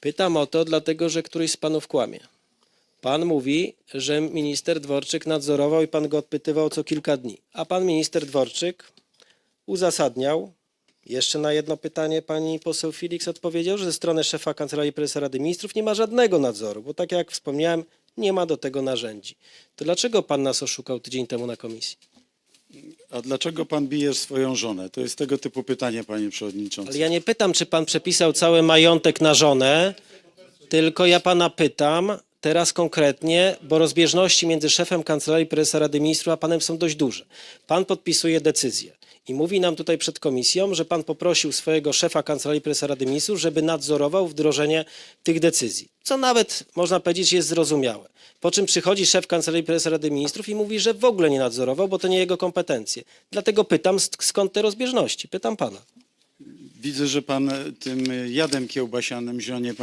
Pytam o to, dlatego że któryś z panów kłamie. Pan mówi, że minister Dworczyk nadzorował i pan go odpytywał co kilka dni. A pan minister Dworczyk uzasadniał, jeszcze na jedno pytanie pani poseł Felix odpowiedział, że ze strony szefa Kancelarii Prezesa Rady Ministrów nie ma żadnego nadzoru, bo tak jak wspomniałem, nie ma do tego narzędzi. To dlaczego pan nas oszukał tydzień temu na komisji? A dlaczego pan bije swoją żonę? To jest tego typu pytanie, panie przewodniczący. Ale ja nie pytam, czy pan przepisał cały majątek na żonę, tylko ja pana pytam teraz konkretnie, bo rozbieżności między szefem Kancelarii Prezesa Rady Ministrów a panem są dość duże. Pan podpisuje decyzję i mówi nam tutaj przed komisją, że pan poprosił swojego szefa Kancelarii Prezesa Rady Ministrów, żeby nadzorował wdrożenie tych decyzji, co nawet można powiedzieć jest zrozumiałe. Po czym przychodzi szef Kancelarii Prezesa Rady Ministrów i mówi, że w ogóle nie nadzorował, bo to nie jego kompetencje. Dlatego pytam, sk- skąd te rozbieżności? Pytam pana. Widzę, że pan tym jadem kiełbasianym zionie